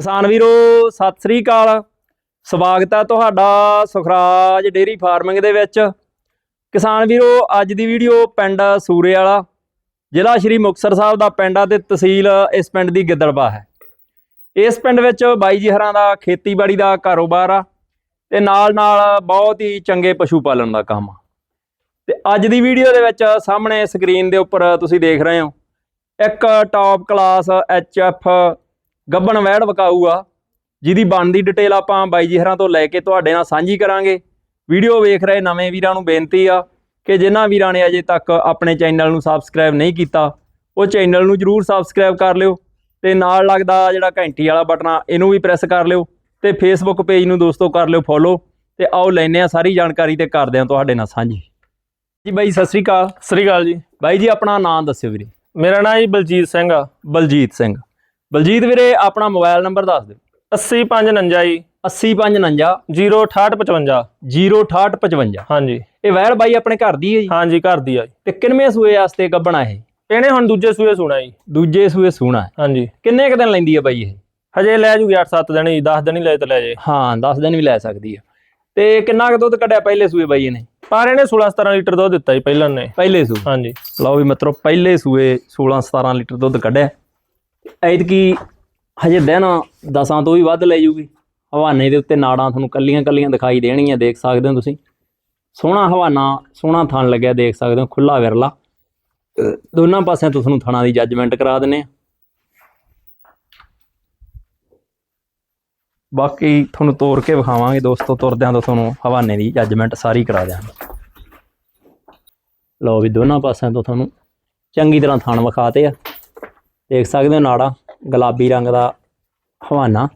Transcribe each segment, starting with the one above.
ਕਿਸਾਨ ਵੀਰੋ, ਸਤਿ ਸ੍ਰੀ ਅਕਾਲ। ਸਵਾਗਤ ਹੈ ਤੁਹਾਡਾ ਸੁਖਰਾਜ ਡੇਰੀ ਫਾਰਮਿੰਗ ਦੇ ਵਿੱਚ। ਕਿਸਾਨ ਵੀਰੋ, ਅੱਜ ਦੀ ਵੀਡੀਓ ਪਿੰਡ ਸੂਰੇ ਵਾਲਾ ਜ਼ਿਲ੍ਹਾ ਸ਼੍ਰੀ ਮੁਕਤਸਰ ਸਾਹਿਬ ਦਾ ਪਿੰਡ ਆ ਤੇ ਤਹਿਸੀਲ ਇਸ ਪਿੰਡ ਦੀ ਗਿੱਦੜਬਾ ਹੈ। ਇਸ ਪਿੰਡ ਵਿੱਚ ਬਾਈ ਜੀ ਹਰਾਂ ਦਾ ਖੇਤੀਬਾੜੀ ਦਾ ਕਾਰੋਬਾਰ ਆ ਤੇ ਨਾਲ ਨਾਲ ਬਹੁਤ ਹੀ ਚੰਗੇ ਪਸ਼ੂ ਪਾਲਣ ਦਾ ਕੰਮ ਆ। ਤੇ ਅੱਜ ਦੀ ਵੀਡੀਓ ਦੇ ਵਿੱਚ ਸਾਹਮਣੇ ਸਕਰੀਨ ਦੇ ਉੱਪਰ ਤੁਸੀਂ ਦੇਖ ਰਹੇ ਹੋ, ਇੱਕ ਟਾਪ ਕਲਾਸ ਐਫ ਗੱਬਣ ਵੈੜ ਵਕਾਊ ਆ ਜਿਹਦੀ ਬਣਦੀ ਡਿਟੇਲ ਆਪਾਂ ਬਾਈ ਜੀ ਹਰਾਂ ਤੋਂ ਲੈ ਕੇ ਤੁਹਾਡੇ ਨਾਲ ਸਾਂਝੀ ਕਰਾਂਗੇ। ਵੀਡੀਓ ਵੇਖ ਰਹੇ ਨਵੇਂ ਵੀਰਾਂ ਨੂੰ ਬੇਨਤੀ ਆ ਕਿ ਜਿਨ੍ਹਾਂ ਵੀਰਾਂ ਨੇ ਅਜੇ ਤੱਕ ਆਪਣੇ ਚੈਨਲ ਨੂੰ ਸਬਸਕ੍ਰਾਈਬ ਨਹੀਂ ਕੀਤਾ ਉਹ ਚੈਨਲ ਨੂੰ ਜਰੂਰ ਸਬਸਕ੍ਰਾਈਬ ਕਰ ਲਿਓ ਤੇ ਨਾਲ ਲੱਗਦਾ ਜਿਹੜਾ ਘੰਟੀ ਵਾਲਾ ਬਟਨ ਆ ਇਹਨੂੰ ਵੀ ਪ੍ਰੈਸ ਕਰ ਲਿਓ ਤੇ ਫੇਸਬੁੱਕ ਪੇਜ ਨੂੰ ਦੋਸਤੋ ਕਰ ਲਿਓ ਫੋਲੋ ਤੇ ਆਓ ਲੈਨੇ ਆ ਸਾਰੀ ਜਾਣਕਾਰੀ ਤੇ ਕਰਦੇ ਆ ਤੁਹਾਡੇ ਨਾਲ ਸਾਂਝੀ। ਜੀ ਬਾਈ ਸਤਿ ਸ੍ਰੀ ਅਕਾਲ। ਸਤਿ ਸ੍ਰੀ ਅਕਾਲ ਜੀ। ਬਾਈ ਜੀ ਆਪਣਾ ਨਾਮ ਦੱਸਿਓ ਵੀਰੇ। ਮੇਰਾ ਨਾਮ ਜੀ ਬਲਜੀਤ ਸਿੰਘ ਆ। ਬਲਜੀਤ ਸਿੰਘ। ਬਲਜੀਤ ਵੀਰੇ ਆਪਣਾ ਮੋਬਾਈਲ ਨੰਬਰ ਦੱਸ ਦਿਓ। 8549 ਜੀ। 8059 06855 06855 ਹਾਂਜੀ। ਇਹ ਵੈਰ ਬਾਈ ਆਪਣੇ ਘਰ ਦੀ ਹੈ ਜੀ? ਹਾਂਜੀ ਘਰ ਦੀ ਆ ਜੀ। ਤੇ ਕਿੰਨਵੇਂ ਸੂਏ ਵਾਸਤੇ ਗੱਬਣਾ ਇਹ? ਇਹਨੇ ਹੁਣ ਦੂਜੇ ਸੂਏ ਸੁਣਾ ਜੀ। ਦੂਜੇ ਸੂਏ ਸੂਣਾ। ਹਾਂਜੀ। ਕਿੰਨੇ ਕੁ ਦਿਨ ਲੈਂਦੀ ਹੈ ਬਾਈ ਇਹ? ਹਜੇ ਲੈ ਜੂਗੀ 8-7 ਦਿਨ ਜੀ 10 ਦਿਨ ਹੀ ਲੈ ਤੇ ਲੈ ਜੇ। ਹਾਂ 10 ਦਿਨ ਵੀ ਲੈ ਸਕਦੀ ਹੈ ਤੇ ਕਿੰਨਾ ਕੁ ਦੁੱਧ ਕੱਢਿਆ ਪਹਿਲੇ ਸੂਏ ਬਾਈ ਇਹਨੇ? ਪਰ ਇਹਨੇ 16-17 ਲੀਟਰ ਦੁੱਧ ਦਿੱਤਾ ਜੀ ਪਹਿਲਾਂ ਨੇ। ਪਹਿਲੇ ਸੂਏ ਹਾਂਜੀ। ਲਓ ਵੀ ਮਿੱਤਰੋ ਪਹਿਲੇ ਸੂਏ 16 17 ਲੀਟਰ ਦੁੱਧ ਕੱਢਿਆ। ਐਤਕੀ ਹਜੇ ਦਿਨ 10 ਤੋਂ ਵੀ ਵੱਧ ਲੈ ਜੂਗੀ। ਹਵਾਨੇ ਦੇ ਉੱਤੇ ਨਾੜਾਂ ਤੁਹਾਨੂੰ ਕੱਲੀਆਂ ਕੱਲੀਆਂ ਦਿਖਾਈ ਦੇਣਗੀਆਂ ਦੇਖ ਸਕਦੇ ਹੋ ਤੁਸੀਂ। ਸੋਹਣਾ ਹਵਾਨਾ, ਸੋਹਣਾ ਥਣ ਲੱਗਿਆ, ਦੇਖ ਸਕਦੇ ਹੋ ਖੁੱਲਾ ਵਿਰਲਾ। ਦੋਨਾਂ ਪਾਸਿਆਂ ਤੋਂ ਤੁਹਾਨੂੰ ਥਣਾ ਦੀ ਜੱਜਮੈਂਟ ਕਰਾ ਦਿੰਨੇ ਆ। ਬਾਕੀ ਤੁਹਾਨੂੰ ਤੋਰ ਕੇ ਵਿਖਾਵਾਂਗੇ ਦੋਸਤੋ, ਤੁਰਦਿਆਂ ਤੋਂ ਤੁਹਾਨੂੰ ਹਵਾਨੇ ਦੀ ਜੱਜਮੈਂਟ ਸਾਰੀ ਕਰਾ ਦਿਆਂਗੇ। ਲਓ ਵੀ ਦੋਨਾਂ ਪਾਸਿਆਂ ਤੋਂ ਤੁਹਾਨੂੰ ਚੰਗੀ ਤਰ੍ਹਾਂ ਥਣ ਵਿਖਾਤੇ ਆ। ਦੇਖ ਸਕਦੇ ਹੋ ਨਾੜਾ, ਗੁਲਾਬੀ ਰੰਗ ਦਾ ਹਵਾਨਾ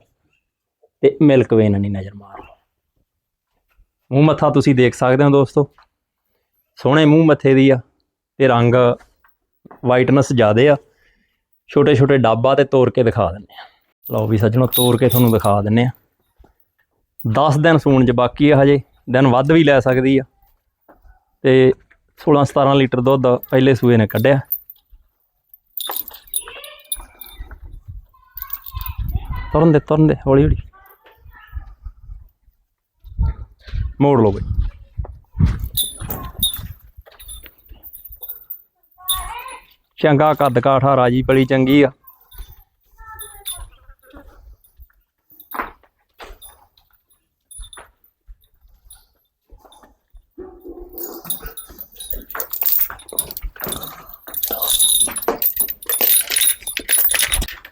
ਤੇ ਮਿਲਕ ਵੇਨ ਨਹੀਂ ਨਜ਼ਰ ਮਾਰ ਮੂੰਹ ਮੱਥਾ ਤੁਸੀਂ ਦੇਖ ਸਕਦੇ ਹੋ ਦੋਸਤੋ। ਸੋਹਣੇ ਮੂੰਹ ਮੱਥੇ ਦੀ ਆ ਤੇ ਰੰਗ ਵਾਈਟਨੈਸ ਜ਼ਿਆਦੇ ਆ। ਛੋਟੇ ਛੋਟੇ ਡੱਬਾ ਤੇ ਤੋੜ ਕੇ ਦਿਖਾ ਦਿੰਨੇ ਆ। ਲਓ ਵੀ ਸੱਜਣੋ ਤੋੜ ਕੇ ਤੁਹਾਨੂੰ ਦਿਖਾ ਦਿੰਨੇ ਆ। 10 ਦਿਨ ਸੂਣ ਚ ਬਾਕੀ ਆ ਹਜੇ, ਦਿਨ ਵੱਧ ਵੀ ਲੈ ਸਕਦੀ ਆ। ਤੇ 16 17 ਲੀਟਰ ਦੁੱਧ ਪਹਿਲੇ ਸੂਏ ਨੇ ਕੱਢਿਆ। ਤੁਰਨ ਦੇ ਤੁਰਨ ਦੇ ਹੌਲੀ ਹੌਲੀ ਮੋੜ ਲਓ ਬਈ ਚੰਗਾ ਕੱਦ ਕਾਠਾ ਰਾਜੀ ਪਲੀ ਚੰਗੀ ਆ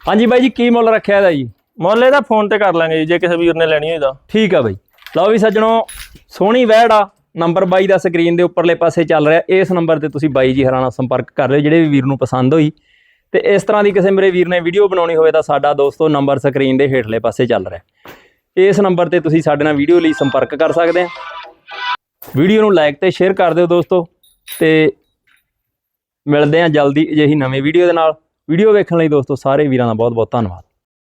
ਹਾਂਜੀ ਬਾਈ ਜੀ, ਕੀ ਮੁੱਲ ਰੱਖਿਆ ਇਹਦਾ ਜੀ? ਮੁੱਲ ਇਹਦਾ ਫੋਨ ਤੇ ਕਰ ਲਾਂਗੇ ਜੀ, ਜੇ ਕਿਸੇ ਵੀਰ ਨੇ ਲੈਣੀ ਹੋਈ ਤਾਂ। ਠੀਕ ਆ ਬਾਈ। ਲਓ ਵੀ ਸੱਜਣੋ, ਸੋਹਣੀ ਵੈੜ ਆ। ਨੰਬਰ 22 ਦਾ ਸਕਰੀਨ ਦੇ ਉੱਪਰਲੇ ਪਾਸੇ ਚੱਲ ਰਿਹਾ। ਇਸ ਨੰਬਰ ਤੇ ਤੁਸੀਂ ਬਾਈ ਜੀ ਹਰਾਣਾ ਸੰਪਰਕ ਕਰ ਲਿਓ, ਜਿਹੜੇ ਵੀ ਵੀਰ ਨੂੰ ਪਸੰਦ ਹੋਈ। ਤੇ ਇਸ ਤਰ੍ਹਾਂ ਦੀ ਕਿਸੇ ਮੇਰੇ ਵੀਰ ਨੇ ਵੀਡੀਓ ਬਣਾਉਣੀ ਹੋਵੇ ਤਾਂ ਸਾਡਾ ਦੋਸਤੋ ਨੰਬਰ ਸਕਰੀਨ ਦੇ ਹੇਠਲੇ ਪਾਸੇ ਚੱਲ ਰਿਹਾ ਇਸ ਨੰਬਰ ਤੇ ਤੁਸੀਂ ਸਾਡੇ ਨਾਲ ਵੀਡੀਓ ਲਈ ਸੰਪਰਕ ਕਰ ਸਕਦੇ ਆ। ਵੀਡੀਓ ਨੂੰ ਲਾਈਕ ਤੇ ਸ਼ੇਅਰ ਕਰ ਦਿਓ ਦੋਸਤੋ। ਤੇ ਮਿਲਦੇ ਆ ਜਲਦੀ ਅਜਿਹੀ ਨਵੀਂ ਵੀਡੀਓ ਦੇ ਨਾਲ। ਵੀਡੀਓ ਵੇਖਣ ਲਈ ਦੋਸਤੋ ਸਾਰੇ ਵੀਰਾਂ ਦਾ ਬਹੁਤ ਬਹੁਤ ਧੰਨਵਾਦ।